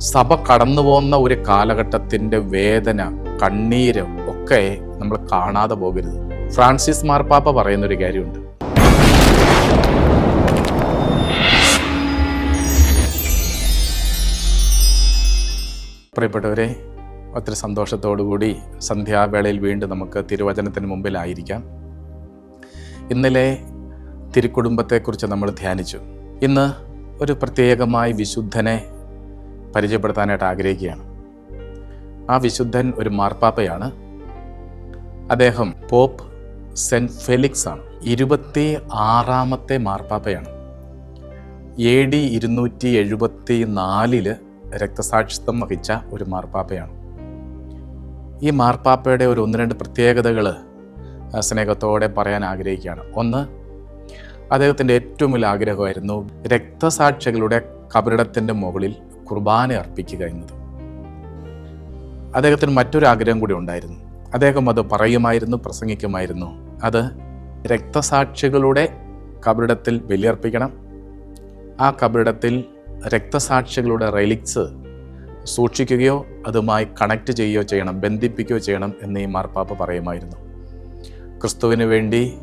സഭ കടന്നു പോകുന്ന ഒരു കാലഘട്ടത്തിന്റെ വേദന കണ്ണീര് ഒക്കെ നമ്മൾ കാണാതെ പോകരുത്. ഫ്രാൻസിസ് മാർപ്പാപ്പ പറയുന്നൊരു കാര്യമുണ്ട്. പ്രിയപ്പെട്ടവരെ ഒത്തിരി സന്തോഷത്തോടുകൂടി സന്ധ്യാവേളയിൽ വീണ്ടും നമുക്ക് തിരുവചനത്തിന് മുമ്പിലായിരിക്കാം. ഇന്നലെ തിരുക്കുടുംബത്തെക്കുറിച്ച് നമ്മൾ ധ്യാനിച്ചു. ഇന്ന് ഒരു പ്രത്യേകമായി വിശുദ്ധനെ പരിചയപ്പെടുത്താനായിട്ട് ആഗ്രഹിക്കുകയാണ്. ആ വിശുദ്ധൻ ഒരു മാർപ്പാപ്പയാണ്. അദ്ദേഹം പോപ്പ് സെന്റ് ഫെലിക്സ് ആണ്. ഇരുപത്തി ആറാമത്തെ മാർപ്പാപ്പയാണ്. എ ഡി ഇരുന്നൂറ്റി എഴുപത്തി നാലിൽ രക്തസാക്ഷിത്വം വഹിച്ച ഒരു മാർപ്പാപ്പയാണ്. ഈ മാർപ്പാപ്പയുടെ ഒരു ഒന്ന് രണ്ട് പ്രത്യേകതകൾ സ്നേഹത്തോടെ പറയാൻ ആഗ്രഹിക്കുകയാണ്. ഒന്ന് അദ്ദേഹത്തിന്റെ ഏറ്റവും വലിയ ആഗ്രഹമായിരുന്നു രക്തസാക്ഷികളുടെ കബറിടത്തിന്റെ മുകളിൽ കുർബാന അർപ്പിക്കുക എന്നത്. അദ്ദേഹത്തിന് മറ്റൊരു ആഗ്രഹം കൂടി ഉണ്ടായിരുന്നു. അദ്ദേഹം അത് പറയുമായിരുന്നു പ്രസംഗിക്കുമായിരുന്നു. അത് രക്തസാക്ഷികളുടെ കബറിടത്തിൽ ബലിയർപ്പിക്കണം. ആ കബറിടത്തിൽ രക്തസാക്ഷികളുടെ റെലിക്സ് സൂക്ഷിക്കുകയോ അതുമായി കണക്ട് ചെയ്യുകയോ ചെയ്യണം ബന്ധിപ്പിക്കുകയോ ചെയ്യണം എന്ന് ഈ മാർപ്പാപ്പ പറയുമായിരുന്നു. ക്രിസ്തുവിന് വേണ്ടി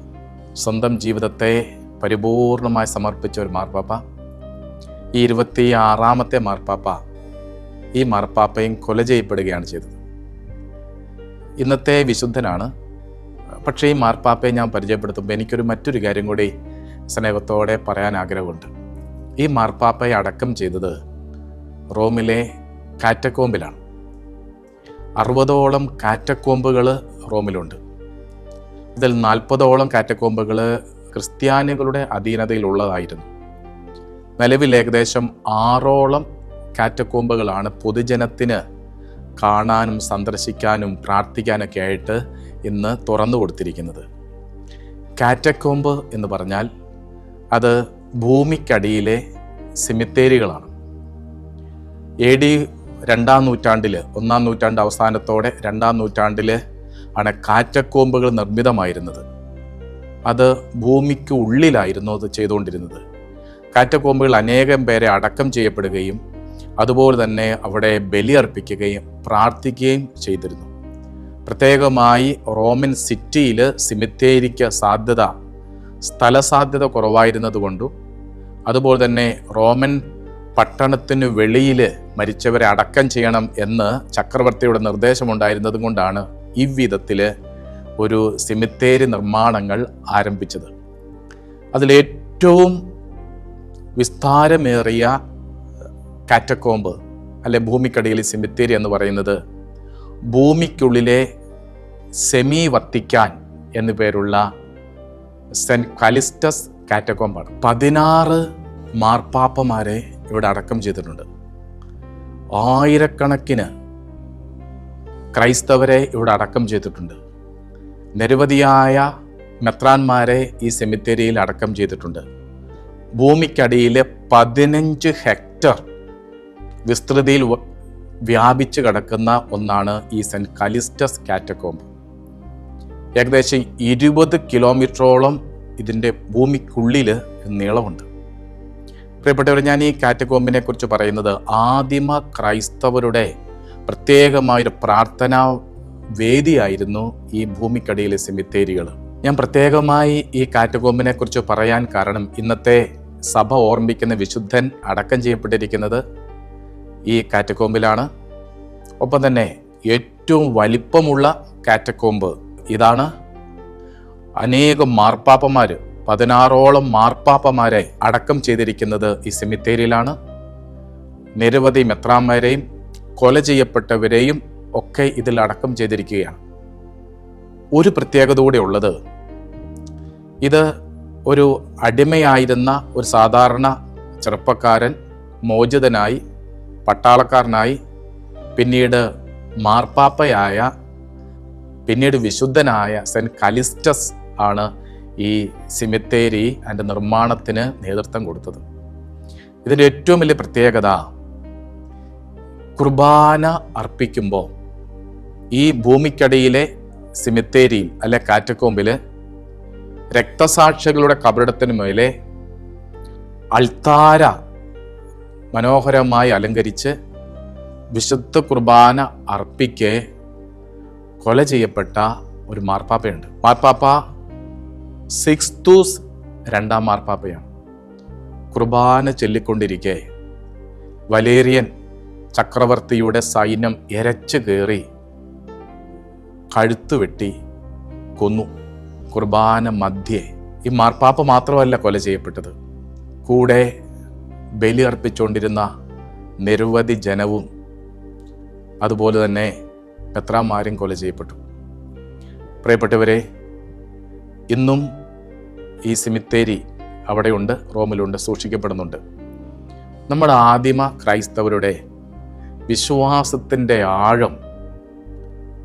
സ്വന്തം ജീവിതത്തെ പരിപൂർണമായി സമർപ്പിച്ച ഒരു മാർപ്പാപ്പ. ഈ ഇരുപത്തി ആറാമത്തെ മാർപ്പാപ്പ ഈ മാർപ്പാപ്പയും കൊല ചെയ്യപ്പെടുകയാണ് ചെയ്തത്. ഇന്നത്തെ വിശുദ്ധനാണ്. പക്ഷേ ഈ മാർപ്പാപ്പയെ ഞാൻ പരിചയപ്പെടുത്തുമ്പോൾ എനിക്കൊരു മറ്റൊരു കാര്യം കൂടി സ്നേഹത്തോടെ പറയാൻ ആഗ്രഹമുണ്ട്. ഈ മാർപ്പാപ്പയെ അടക്കം ചെയ്തത് റോമിലെ കാറ്റക്കോമ്പിലാണ്. അറുപതോളം കാറ്റക്കോമ്പുകൾ റോമിലുണ്ട്. ഇതിൽ നാൽപ്പതോളം കാറ്റക്കോമ്പുകൾ ക്രിസ്ത്യാനികളുടെ അധീനതയിലുള്ളതായിരുന്നു. നിലവിൽ ഏകദേശം ആറോളം കാറ്റക്കോമ്പുകളാണ് പൊതുജനത്തിന് കാണാനും സന്ദർശിക്കാനും പ്രാർത്ഥിക്കാനൊക്കെ ആയിട്ട് ഇന്ന് തുറന്നു കൊടുത്തിരിക്കുന്നത്. കാറ്റക്കോമ്പ് എന്ന് പറഞ്ഞാൽ അത് ഭൂമിക്കടിയിലെ സിമിത്തേരികളാണ്. എ ഡി രണ്ടാം നൂറ്റാണ്ടിൽ ഒന്നാം നൂറ്റാണ്ട് അവസാനത്തോടെ രണ്ടാം നൂറ്റാണ്ടിൽ ആണ് കാറ്റക്കോമ്പുകൾ നിർമ്മിതമായിരുന്നത്. അത് ഭൂമിക്ക് ഉള്ളിലായിരുന്നു അത് ചെയ്തുകൊണ്ടിരുന്നത്. കാറ്റക്കോമ്പുകൾ അനേകം പേരെ അടക്കം ചെയ്യപ്പെടുകയും അതുപോലെ തന്നെ അവിടെ ബലിയർപ്പിക്കുകയും പ്രാർത്ഥിക്കുകയും ചെയ്തിരുന്നു. പ്രത്യേകമായി റോമൻ സിറ്റിയിൽ സിമിത്തേരിക്ക് സാധ്യത സ്ഥലസാധ്യത കുറവായിരുന്നത് കൊണ്ടും അതുപോലെ തന്നെ റോമൻ പട്ടണത്തിന് വെളിയിൽ മരിച്ചവരെ അടക്കം ചെയ്യണം എന്ന് ചക്രവർത്തിയുടെ നിർദ്ദേശമുണ്ടായിരുന്നത് കൊണ്ടാണ് ഈ വിധത്തിൽ ഒരു സിമിത്തേരി നിർമ്മാണങ്ങൾ ആരംഭിച്ചത്. അതിലേറ്റവും വിസ്താരമേറിയ കാറ്റക്കോമ്പ് അല്ലെ ഭൂമിക്കടിയിലെ സെമിത്തേരി എന്ന് പറയുന്നത് ഭൂമിക്കുള്ളിലെ സെമി വത്തിക്കാൻ എന്നു പേരുള്ള സെന്റ് കലിസ്റ്റസ് കാറ്റക്കോമ്പാണ് പതിനാറ് മാർപ്പാപ്പമാരെ ഇവിടെ അടക്കം ചെയ്തിട്ടുണ്ട്. ആയിരക്കണക്കിന് ക്രൈസ്തവരെ ഇവിടെ അടക്കം ചെയ്തിട്ടുണ്ട്. നിരവധിയായ മെത്രാന്മാരെ ഈ സെമിത്തേരിയിൽ അടക്കം ചെയ്തിട്ടുണ്ട്. ഭൂമിക്കടിയിലെ പതിനഞ്ച് ഹെക്ടർ വിസ്തൃതിയിൽ വ്യാപിച്ചു കിടക്കുന്ന ഒന്നാണ് ഈ സെന്റ് കലിസ്റ്റസ് കാറ്റക്കോമ്പ് ഏകദേശം ഇരുപത് കിലോമീറ്ററോളം ഇതിന്റെ ഭൂമിക്കുള്ളിൽ നീളമുണ്ട്. പ്രിയപ്പെട്ടവർ ഞാൻ ഈ കാറ്റക്കോമ്പിനെ കുറിച്ച് പറയുന്നത് ആദിമ ക്രൈസ്തവരുടെ പ്രത്യേകമായൊരു പ്രാർത്ഥനാ വേദിയായിരുന്നു ഈ ഭൂമിക്കടിയിലെ സെമിത്തേരികൾ ഞാൻ പ്രത്യേകമായി ഈ കാറ്റക്കോമ്പിനെ കുറിച്ച് പറയാൻ കാരണം ഇന്നത്തെ സഭ ഓർമ്മിക്കുന്ന വിശുദ്ധൻ അടക്കം ചെയ്യപ്പെട്ടിരിക്കുന്നത് ഈ കാറ്റക്കോമ്പിലാണ് ഒപ്പം തന്നെ ഏറ്റവും വലിപ്പമുള്ള കാറ്റക്കോമ്പ് ഇതാണ്. അനേകം മാർപ്പാപ്പമാർ പതിനാറോളം മാർപ്പാപ്പമാരെ അടക്കം ചെയ്തിരിക്കുന്നത് ഈ സെമിത്തേരിയിലാണ്. നിരവധി മെത്രാന്മാരെയും കൊല ചെയ്യപ്പെട്ടവരെയും ഒക്കെ ഇതിൽ അടക്കം ചെയ്തിരിക്കുകയാണ്. ഒരു പ്രത്യേകത കൂടെ ഉള്ളത്. ഇത് ഒരു അടിമയായിരുന്ന ഒരു സാധാരണ ചെറുപ്പക്കാരൻ മോചിതനായി പട്ടാളക്കാരനായി പിന്നീട് മാർപ്പാപ്പയായ പിന്നീട് വിശുദ്ധനായ സെന്റ് കലിസ്റ്റസ് ആണ് ഈ സിമിത്തേരി അതിന്റെ നിർമ്മാണത്തിന് നേതൃത്വം കൊടുത്തത്. ഇതിന്റെ ഏറ്റവും വലിയ പ്രത്യേകത കുർബാന അർപ്പിക്കുമ്പോൾ ഈ ഭൂമിക്കടിയിലെ സിമിത്തേരിയിൽ അല്ലെ കാറ്റക്കോമ്പിൽ രക്തസാക്ഷികളുടെ കബറിടത്തിന് മേലെ അൾത്താര മനോഹരമായി അലങ്കരിച്ച് വിശുദ്ധ കുർബാന അർപ്പിക്കെ കൊല ചെയ്യപ്പെട്ട ഒരു മാർപ്പാപ്പയുണ്ട്. മാർപ്പാപ്പ സിക്സ് തൂസ് രണ്ടാം മാർപ്പാപ്പയാണ്. കുർബാന ചൊല്ലിക്കൊണ്ടിരിക്കെ. വലേറിയൻ ചക്രവർത്തിയുടെ സൈന്യം എരച്ചു കയറി കഴുത്ത് വെട്ടി കൊന്നു. കുർബാന മധ്യേ. ഈ മാർപ്പാപ്പ മാത്രമല്ല കൊല ചെയ്യപ്പെട്ടത്. കൂടെ ബലി അർപ്പിച്ചുകൊണ്ടിരുന്ന നിരവധി ജനവും അതുപോലെ തന്നെ പെത്രാമാരും കൊല ചെയ്യപ്പെട്ടു. പ്രിയപ്പെട്ടവരെ ഇന്നും ഈ സിമിത്തേരി അവിടെയുണ്ട് റോമിലുണ്ട് സൂക്ഷിക്കപ്പെടുന്നുണ്ട്. നമ്മുടെ ആദിമ ക്രൈസ്തവരുടെ വിശ്വാസത്തിന്റെ ആഴം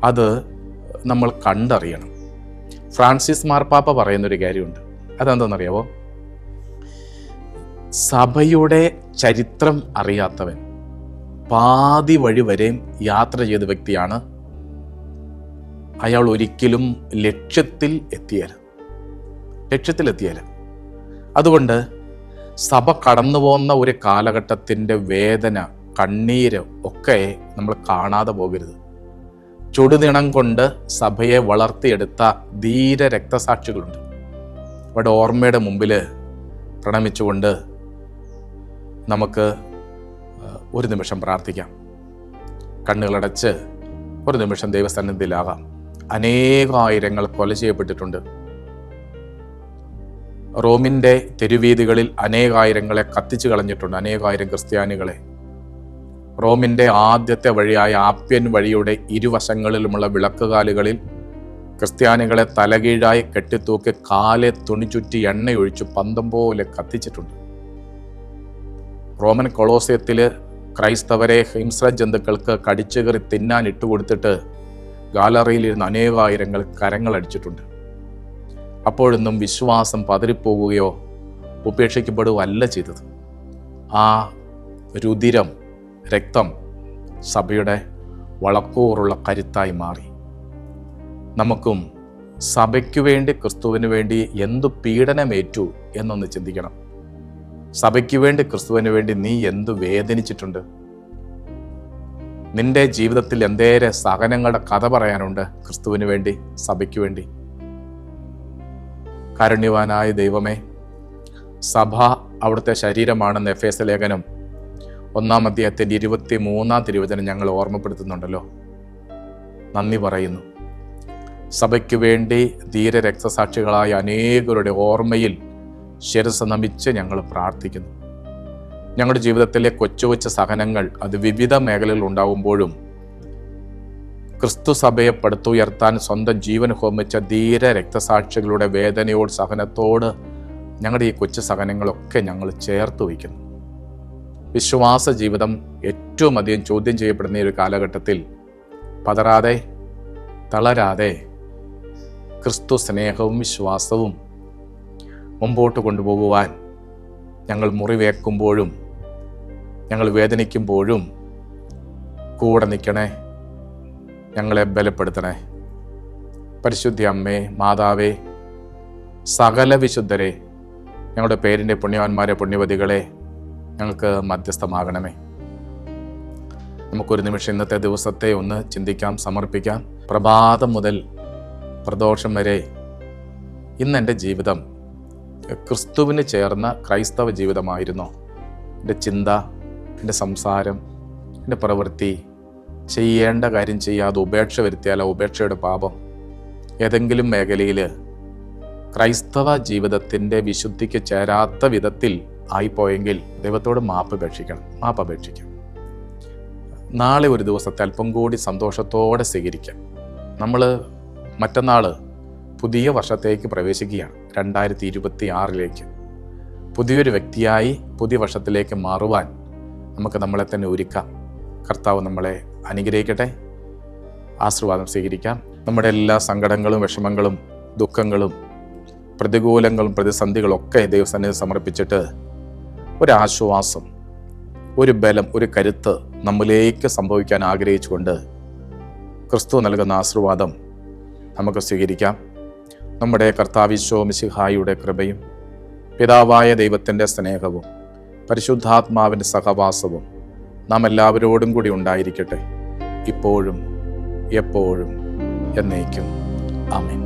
അത് നമ്മൾ കണ്ടറിയണം. ഫ്രാൻസിസ് മാർപ്പാപ്പ പറയുന്നൊരു കാര്യമുണ്ട്. അതെന്താണെന്നറിയാവോ? സഭയുടെ ചരിത്രം അറിയാത്തവൻ പാതി വഴി വരെയും യാത്ര ചെയ്ത വ്യക്തിയാണ് അയാൾ ഒരിക്കലും ലക്ഷ്യത്തിൽ എത്തിയാൽ ലക്ഷ്യത്തിലെത്തിയാൽ അതുകൊണ്ട് സഭ കടന്നു പോകുന്ന ഒരു കാലഘട്ടത്തിന്റെ വേദന കണ്ണീര് ഒക്കെ നമ്മൾ കാണാതെ പോകരുത്. ചുടുനിണം കൊണ്ട് സഭയെ വളർത്തിയെടുത്ത ധീര രക്തസാക്ഷികളുണ്ട്. അവിടെ ഓർമ്മയുടെ മുമ്പിൽ പ്രണമിച്ചുകൊണ്ട് നമുക്ക് ഒരു നിമിഷം പ്രാർത്ഥിക്കാം. കണ്ണുകളടച്ച് ഒരു നിമിഷം ദൈവസന്നിധിയിലാകാം. അനേകായിരങ്ങൾ കൊല ചെയ്യപ്പെട്ടിട്ടുണ്ട്. റോമിന്റെ തെരുവീതികളിൽ അനേകായിരങ്ങളെ കത്തിച്ചു കളഞ്ഞിട്ടുണ്ട്. അനേകായിരം ക്രിസ്ത്യാനികളെ. റോമിന്റെ ആദ്യത്തെ വഴിയായ ആപ്യൻ വഴിയുടെ ഇരുവശങ്ങളിലുമുള്ള വിളക്കുകാലുകളിൽ ക്രിസ്ത്യാനികളെ തലകീഴായി കെട്ടിത്തൂക്കി കാലെ തുണിചുറ്റി എണ്ണയൊഴിച്ച് പന്തം പോലെ കത്തിച്ചിട്ടുണ്ട്. റോമൻ കൊളോസിയത്തിൽ ക്രൈസ്തവരെ ഹിംസ ജന്തുക്കൾക്ക് കടിച്ചുകറി തിന്നാൻ ഇട്ടുകൊടുത്തിട്ട് ഗാലറിയിലിരുന്ന് അനേകായിരങ്ങൾ കരങ്ങളടിച്ചിട്ടുണ്ട് അപ്പോഴൊന്നും വിശ്വാസം പതറിപ്പോവുകയോ ഉപേക്ഷിക്കപ്പെടുകയോ അല്ല ചെയ്തത്. ആ രുതിരം രക്തം സഭയുടെ വളക്കൂറുള്ള കരുത്തായി മാറി. നമുക്കും സഭയ്ക്കു വേണ്ടി ക്രിസ്തുവിന് വേണ്ടി എന്തു പീഡനമേറ്റു എന്നൊന്ന് ചിന്തിക്കണം. സഭയ്ക്ക് വേണ്ടി ക്രിസ്തുവിന് വേണ്ടി നീ എന്തു വേദനിച്ചിട്ടുണ്ട്? നിന്റെ ജീവിതത്തിൽ എന്തേരെ സഹനങ്ങളുടെ കഥ പറയാനുണ്ട് ക്രിസ്തുവിന് വേണ്ടി സഭയ്ക്ക് വേണ്ടി? കാരുണ്യവാനായ ദൈവമേ സഭ അവിടുത്തെ ശരീരമാണെന്ന് എഫ് എസ് ലേഖനം ഒന്നാം അധ്യായത്തിന്റെ ഇരുപത്തി മൂന്നാം തിരുവചനം ഞങ്ങൾ ഓർമ്മപ്പെടുത്തുന്നുണ്ടല്ലോ. നന്ദി പറയുന്നു. സഭയ്ക്ക് വേണ്ടി ധീര രക്തസാക്ഷികളായ അനേകരുടെ ഓർമ്മയിൽ ശിരസ് നമിച്ച് ഞങ്ങൾ പ്രാർത്ഥിക്കുന്നു. ഞങ്ങളുടെ ജീവിതത്തിലെ കൊച്ചു കൊച്ചു സഹനങ്ങൾ അത് വിവിധ മേഖലകളിൽ ഉണ്ടാകുമ്പോഴും ക്രിസ്തു സഭയെ പടുത്തുയർത്താൻ സ്വന്തം ജീവൻ ഹോമിച്ച ധീര രക്തസാക്ഷികളുടെ വേദനയോട് സഹനത്തോട് ഞങ്ങളുടെ ഈ കൊച്ചു സഹനങ്ങളൊക്കെ ഞങ്ങൾ ചേർത്ത് വയ്ക്കുന്നു. വിശ്വാസ ജീവിതം ഏറ്റവും അധികം ചോദ്യം ചെയ്യപ്പെടുന്ന ഈ ഒരു കാലഘട്ടത്തിൽ പതറാതെ തളരാതെ ക്രിസ്തു സ്നേഹവും വിശ്വാസവും മുമ്പോട്ട് കൊണ്ടുപോകുവാൻ ഞങ്ങൾ മുറിവേക്കുമ്പോഴും ഞങ്ങൾ വേദനിക്കുമ്പോഴും കൂടെ നിൽക്കണേ ഞങ്ങളെ ബലപ്പെടുത്തണേ. പരിശുദ്ധി അമ്മേ മാതാവേ സകല വിശുദ്ധരെ ഞങ്ങളുടെ പേരിന്റെ പുണ്യവാന്മാരെ പുണ്യവതികളെ ഞങ്ങൾക്ക് മധ്യസ്ഥമാകണമേ. നമുക്കൊരു നിമിഷം ഇന്നത്തെ ദിവസത്തെ ഒന്ന് ചിന്തിക്കാം സമർപ്പിക്കാം. പ്രഭാതം മുതൽ പ്രദോഷം വരെ ഇന്ന് എന്റെ ജീവിതം ക്രിസ്തുവിന് ചേർന്ന ക്രൈസ്തവ ജീവിതമായിരുന്നോ. എന്റെ ചിന്ത എന്റെ സംസാരം എന്റെ പ്രവൃത്തി ചെയ്യേണ്ട കാര്യം ചെയ്യാതെ ഉപേക്ഷ വരുത്തിയാൽ ആ ഉപേക്ഷയുടെ പാപം. ഏതെങ്കിലും മേഖലയിൽ ക്രൈസ്തവ ജീവിതത്തിന്റെ വിശുദ്ധിക്ക് ചേരാത്ത വിധത്തിൽ ആയിപ്പോയെങ്കിൽ ദൈവത്തോട് മാപ്പ് അപേക്ഷിക്കണം. മാപ്പ് അപേക്ഷിക്കാം. നാളെ ഒരു ദിവസത്തെ അല്പം കൂടി സന്തോഷത്തോടെ സ്വീകരിക്കാം. നമ്മൾ മറ്റന്നാൾ പുതിയ വർഷത്തേക്ക് പ്രവേശിക്കുകയാണ് രണ്ടായിരത്തി ഇരുപത്തി ആറിലേക്ക് പുതിയൊരു വ്യക്തിയായി പുതിയ വർഷത്തിലേക്ക് മാറുവാൻ നമുക്ക് നമ്മളെ തന്നെ ഒരുക്കാം. കർത്താവ് നമ്മളെ അനുഗ്രഹിക്കട്ടെ. ആശീർവാദം സ്വീകരിക്കാം. നമ്മുടെ എല്ലാ സങ്കടങ്ങളും വിഷമങ്ങളും ദുഃഖങ്ങളും പ്രതികൂലങ്ങളും പ്രതിസന്ധികളും ഒക്കെ ദൈവസന്നിധി സമർപ്പിച്ചിട്ട് ഒരാശ്വാസം ഒരു ബലം ഒരു കരുത്ത് നമ്മിലേക്ക് സംഭവിക്കാൻ ആഗ്രഹിച്ചുകൊണ്ട് ക്രിസ്തു നൽകുന്ന ആശീർവാദം നമുക്ക് സ്വീകരിക്കാം. നമ്മുടെ കർത്താവിശോ മിശിഹായുടെ കൃപയും പിതാവായ ദൈവത്തിന്റെ സ്നേഹവും പരിശുദ്ധാത്മാവിന്റെ സഹവാസവും നാം എല്ലാവരോടും കൂടി ഉണ്ടായിരിക്കട്ടെ. ഇപ്പോഴും എപ്പോഴും എന്നേക്കും. ആമേൻ.